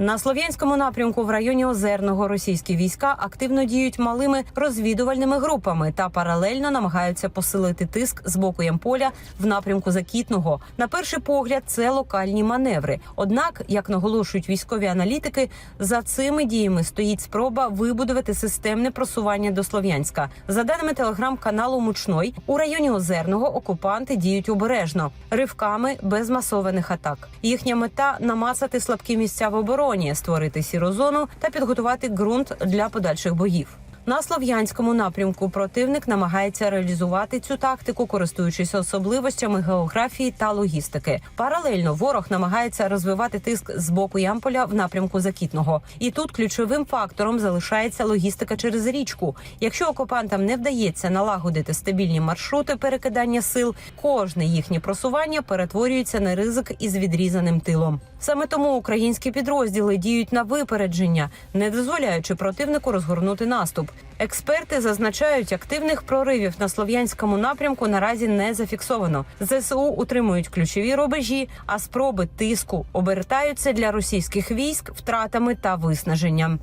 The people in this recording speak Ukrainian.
На слов'янському напрямку в районі Озерного російські війська активно діють малими розвідувальними групами та паралельно намагаються посилити тиск з боку Ямполя в напрямку Закітного. На перший погляд, це локальні маневри. Однак, як наголошують військові аналітики, за цими діями стоїть спроба вибудувати системне просування до Слов'янська. За даними телеграм-каналу Мучной, у районі Озерного окупанти діють обережно, ривками без масованих атак. Їхня мета намацати слабкі місця в обороні, створити сіру зону та підготувати ґрунт для подальших боїв. На слов'янському напрямку противник намагається реалізувати цю тактику, користуючись особливостями географії та логістики. Паралельно ворог намагається розвивати тиск з боку Ямполя в напрямку Закітного. І тут ключовим фактором залишається логістика через річку. Якщо окупантам не вдається налагодити стабільні маршрути перекидання сил, кожне їхнє просування перетворюється на ризик із відрізаним тилом. Саме тому українські підрозділи діють на випередження, не дозволяючи противнику розгорнути наступ. Експерти зазначають, активних проривів на слов'янському напрямку наразі не зафіксовано. ЗСУ утримують ключові рубежі, а спроби тиску обертаються для російських військ втратами та виснаженням.